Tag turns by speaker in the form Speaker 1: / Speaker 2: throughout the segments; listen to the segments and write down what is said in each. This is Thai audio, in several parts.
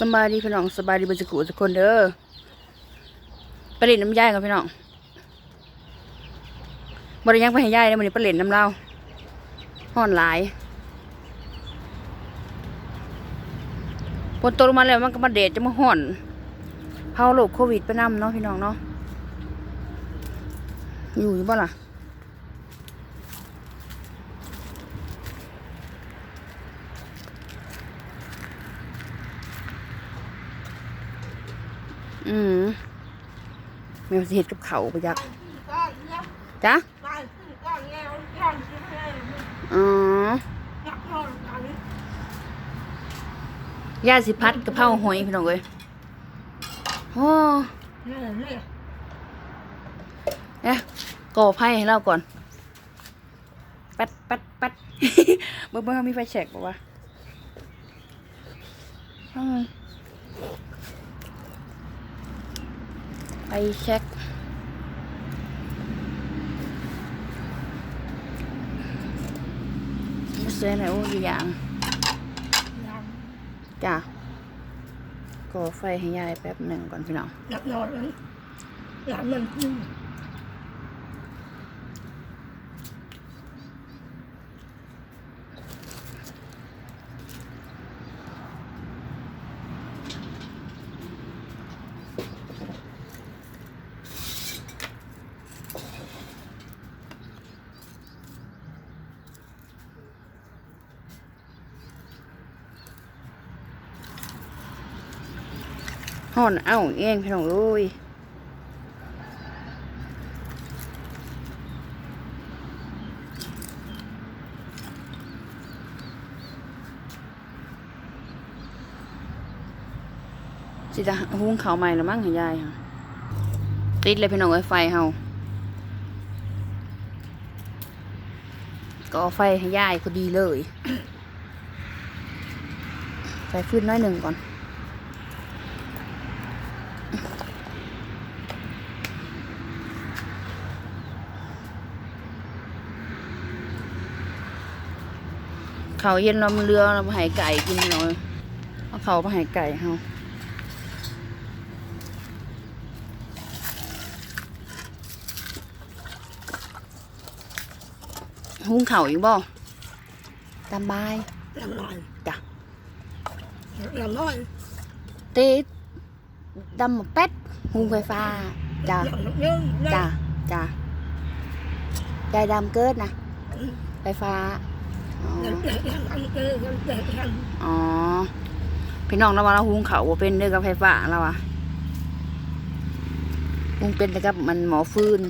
Speaker 1: สบายดีพี่น้องสบายดีเบรรจุทุกคนเด้อไปเล่นน้ำย่ายกันพี่น้องบริยังไปให้ย่ายเลยมันนี้ปเล่นน้ำเราห่อนหลายฝนตกลงมาแล้วมันก็มาเดดจะมาห่อนเผาโรคโควิดไปนำเนาะพี่น้องเนาะอยู่อยู่บ่ล่ะ อืมแมวสิเห็ดกับเขาไปยักจ้ะ
Speaker 2: อ๋อ
Speaker 1: ย่าสิพัดกะเพราหอยพี่น้องเอ้ยโอ้เนี่ยก่อไพ่ให้เราก่อนป๊ดป๊ดป๊ดเบิ่งเบิ่งมีไฟแฉกบอกว่าอืม ไฟแช็กเสื้อไหนโอ้ยอย่าง
Speaker 2: ยัง
Speaker 1: จ้ะก่อไฟให้ยายแป๊บหนึ่งก่อนพี่น้อง
Speaker 2: นักนอนเลยหลังมันขึ้น
Speaker 1: อนเอ้าเองพี่น้องเอ้ยสิจะหุ้งเขาใหม่แล้วมั้งห้ยายค่ะติดเลยพี่น้องเอ้ยไฟเฮาก็ไฟให้ยายก็ดีเลยใส่ฟืนน้อยหนึ่งก่อน เขาวเย็นเราเรือเราไปใหายไก่กินหน่อยเอาเขาไปใหายไก่เฮาหุงเข่าวอีกบ่ตามบาย
Speaker 2: หลังนอน
Speaker 1: จ้ะ
Speaker 2: หลังนอน
Speaker 1: เตะดำมาเป็ดหุงไฟฟ้าจ้ะ
Speaker 2: หลังยืน
Speaker 1: จ้ะจ้ะใจดำเกิดนะไฟฟ้า อ๋อพี่น้องเราว่าเราหุงเขาวบ่เป็นเด้อกับไฟฟ้าเราอะหุงเป็นแต่กับมันหมอฟืน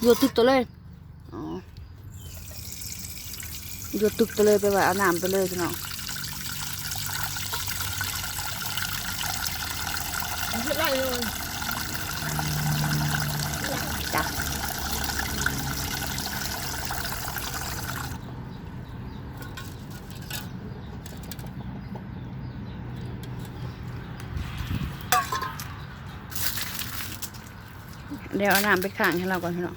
Speaker 1: โยนตึกตัวเลย อ๋อ โยนตึกตัวเลยไปว่าเอาน้ำไปเลยพี่น้อง
Speaker 2: ไม่ได้เลย
Speaker 1: จ้ะเดี๋ยวเอาน้ำไปข้างให้เราก่อนพี่น้อง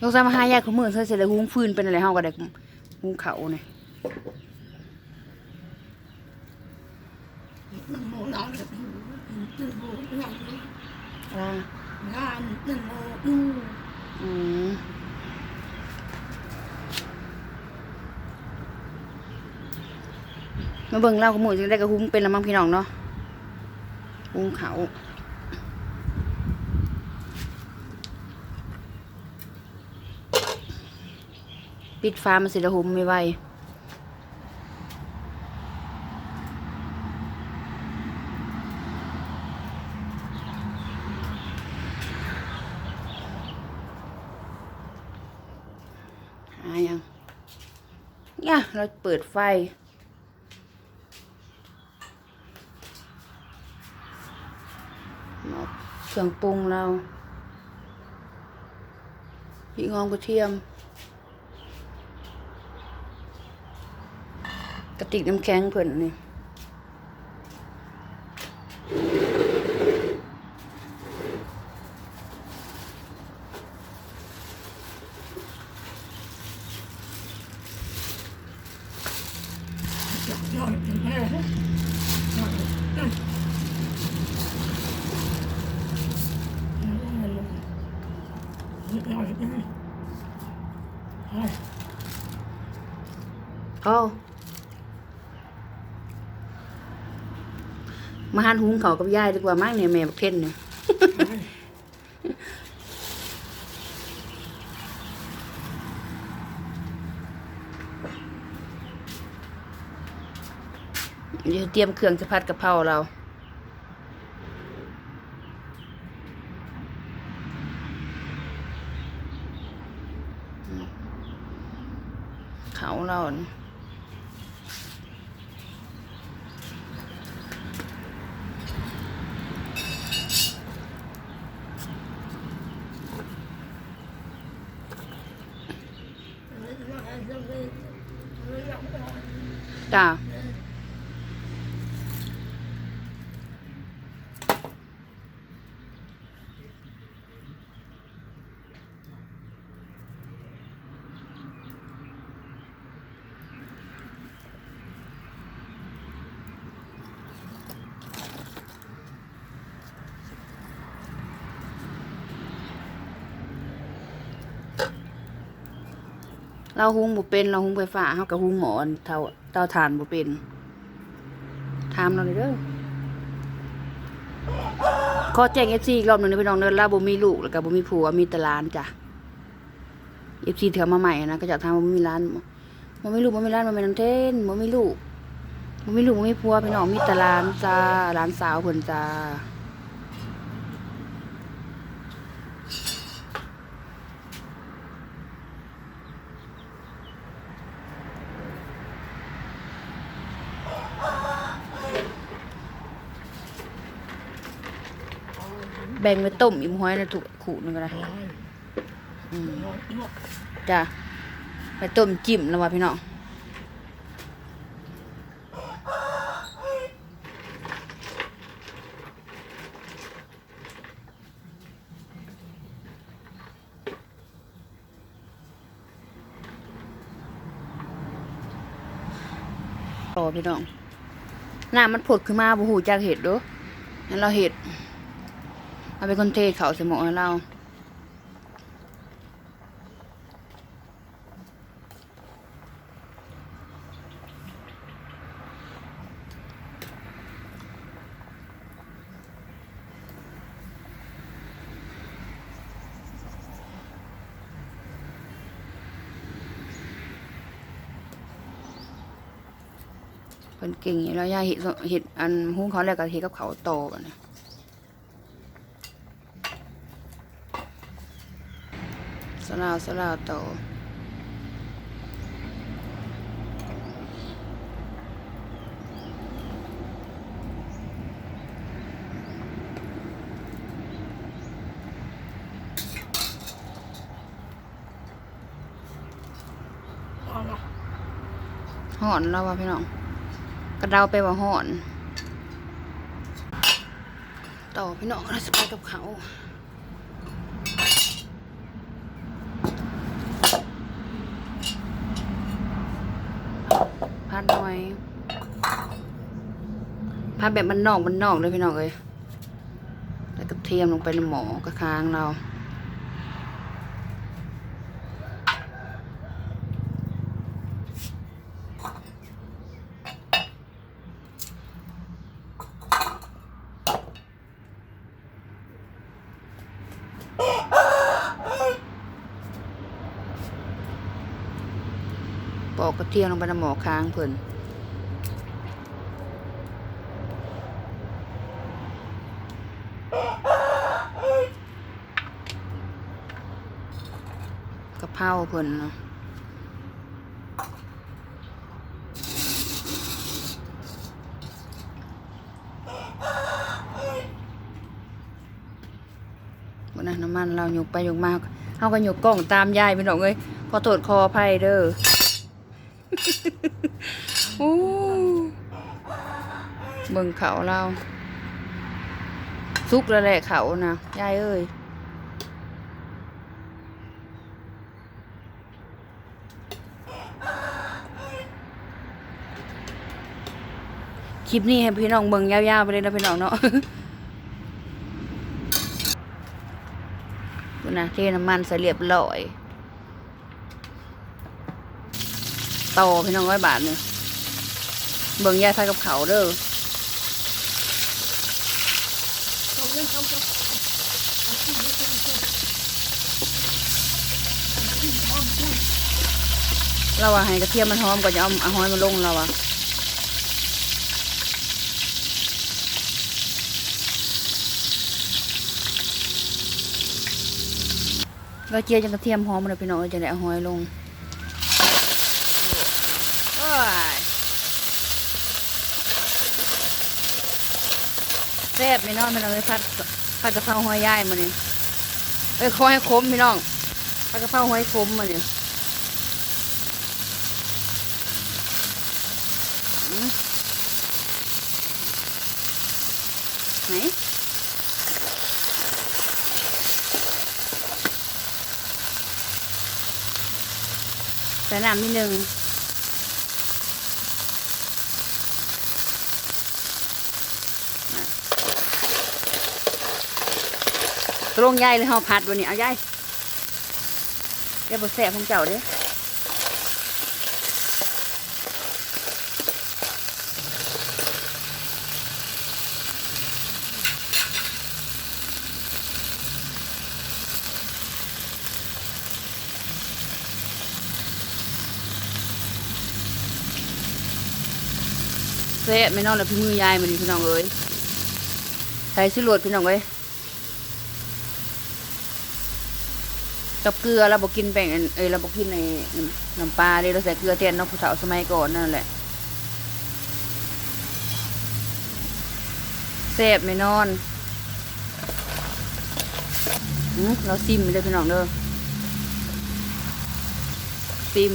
Speaker 2: ดนตอนมันโดนโดนโดนร้อน
Speaker 1: ลูกสาวมาหายายของมือเธอเสร็จแล้วหุงฟืนเป็นอะไรเฮาก็ได้หุงเขาเนี่ย
Speaker 2: มันโม่ร้อนตึ้งโม่ร้อน
Speaker 1: อ่างา
Speaker 2: นตึ้งโม่ดู
Speaker 1: อืมมาเบิ่งเล่าของหมูจึงได้กระหุงเป็นละมั้งพี่น้องเนาะหุงเขา ปิดฟ้ามันสิระหุมไม่ไหวายังเนี่ยเราเปิดไฟ เครื่องปรุงเราพริกหอมกระเทียม กระติกน้ำแข็งเพิ่นนี่
Speaker 2: ยอดถึงแม่ยอดยอดถึงแม่
Speaker 1: เอา มาหันหุงเขากับยายดีกว่ามั้งเนี่ยแม่บักเทนเนี่ยเดี๋ยวเตรียมเครื่องจะพัดกะเพราเราเขาเรา น่ เราหุงบ่เป็น เราหุงไฟฟ้าเฮากับหุงหมอนเท่าเตาถ่านบ่เป็นถามเราเลยเด้อขอแจ้ง FC อีกรอบหนึ่งนะพี่น้องเด้อเราบ่มีลูกแล้วก็บ่มีผัวมีแต่หลานจ้ะ FC เถื่อมาใหม่นะก็จะถามว่าบ่มีหลานบ่มีลูกบ่มีหลานบ่ม่นนำเทนบ่มีลูกบ่มีลูกบ่มีผัวพี่น้องมีแต่หลานจ้าหลานสาวเพิ่นจ้า แบ่งไว้ต้มอิ่มห้อยนะถูกขู่นึงก็ได้อืมจ้ะไปต้มจิ้มแล้วว่ะพี่น้องต่อพี่น้องน้ำมันผดขึ้นมาบูหูจากเห็ดเด้องั้นเราเห็ด เอาเป็นคนเทเขาใส่หมอให้เราเป็นเก่งอยู่แล้วย่าเห็ดเห็ดอันหุ้งเขาแล้วก็เห็ดกับเขาโตกันน สลาวสลาวโตห่อนแล้วว่ะพี่น้อง กระเดาไปว่าห่อน ต่อพี่น้องเราจะไปกับเขา ผ้าแบบมันนอกมันนอกเลยพี่น้องเลยแล้วก็เทียมลงไปในหมอกระค้างเราปอกกระเทียมลงไปในหมอค้างเพื่น กะเพราเพิ่นเนาะวันนั้นน้ำมันเราหยกไปหยกมาเฮาก็หยกกล้องตามยายไปน้องเอ้ยขอโทษขออภัยเด้อโอ้เบิ่งเขาเรา สุกแล้วแหละเขานะยายเอ้ยคลิปนี้ให้พี่น้องเบิ่งยาวๆไปเลยนะพี่น้องเนาะดูนะเทน้ำมันใส่เรียบร้อยต่อพี่น้องร้อยบาทเนี่ยเบิ่งยายทายกับเขาเด้อ
Speaker 2: เขาอาชีพนี้เป็นตัวอาชีพทำตัว
Speaker 1: เราว่าให้กระเทียมมันหอมก่อนจะเอาเอาหอยมาลงเราอะเราเจียวจังกระเทียมหอมเลยพี่น้องเอ้ยจะได้เอาหอยลงโอ้ยแซ่บไม่นอนพี่น้องเลยผัดผัดกะเพราหอยย่ายมาเนี่ยเอ้ยขอให้ขมพี่น้องผัดกะเพราหอยขมมาเนี่ยไหนใส่น้ำนิดนึง ตกลงยายเลยเฮาผัดวันนี้เอายายเดี๋ยวบดแสบของเจ้าเด้เซ่ไม่นอนแล้วพี่มือยายมันนี่พี่น้องเอ้ยใส่ซื้อรวดพี่น้องเอ้ย กับเกลือเราบอกกินแป้งเอ้ยเราบอกกินในน้ำปลาเด้เราใส่เกลือแทนเนาะผู้สาวสมัยก่อนนั่นแหละแซ่บไม่นอนเราซิมเลยพี่น้องเด้อซิม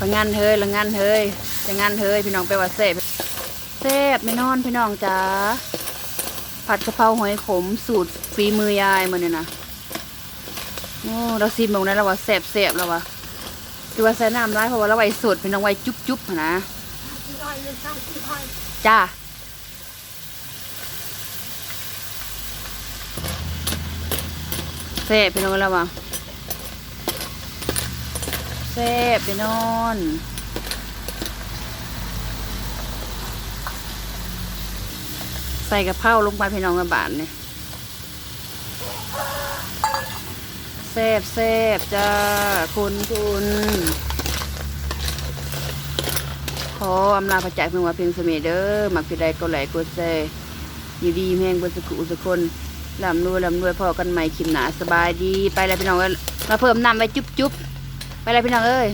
Speaker 1: ละงานเฮ้ยละงานเฮ้ยจะงานเฮ้ยพี่น้องไปว่าเสพเสพไม่นอนพี่น้องจ้า ผัดกะเพราหอยขมสูตรฝีมือยายมันเนี่ยนะโอ้เราซิมบอกนะเราว่าแสบแสบแล้ววะคือว่าใส่น้ำร้ายเพราะว่าเราไว้สูตรพี่น้องไว้จุ๊บจุ๊บนะจ้าเสพพี่น้องแล้ววะเสพพี่นอน ส่กระเพราลงไปพี่น้องกระบาดเนี่ยแซ่บแซ่บจ้าคุณคุณขออำลาพระจ่ายเพียงว่าเพียงเสมเด้อมักพิไดก็ไหลก็แซ่อยู่ดีแม่งบนสกุสกคนลำรวยลำรวยพอกันใหม่คิมหนาสบายดีไปแล้วพี่น้องเอ้ยมาเพิ่มน้ำไว้จุ๊บจุ๊บไปแล้วพี่น้องเอ้ย